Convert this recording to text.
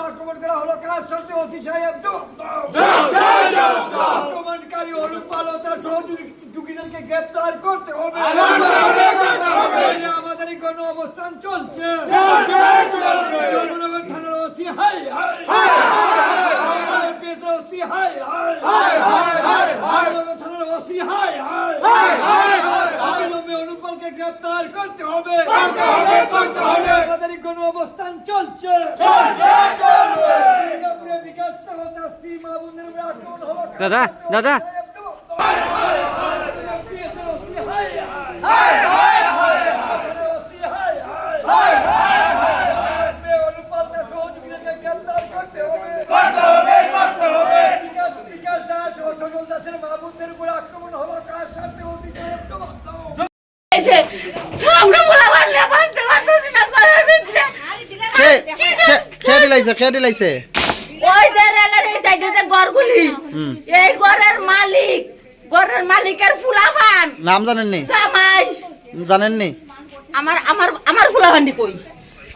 আক্রমণ করা হলো কাজ সাহেব আক্রমণকারী তার সহযোগীদেরকে গ্রেপ্তার করতে হবে আমাদের এই অবস্থান চলছে। থানার ওসি হাই পিএসের ওসি হাই হাই ধর্মনগর থানার ওসি হাই হাই অবিলম্বে অনুপলকে গ্রেপ্তার করতে হবে। আমাদের এই গণ অবস্থান চলছে। দুর্গাপুরে বিকাশ তার স্ত্রী মা বোনের উপরে আক্রমণ হলো দাদা দাদা। এই যে আমরা বলা পারলে বাঁচতে পারতেছি না ঘরের ভিতরে কে কে- কে দিলাইছে কে দিলাইছে ওই যে রেলের এই সাইডে যে ঘরগুলি এই ঘরের মালিক ঘরের মালিকের ফুলাফান। নাম জানেন নি জামাই। জানেননি? আমার আমার আমার ফুলাফান্ডি কই?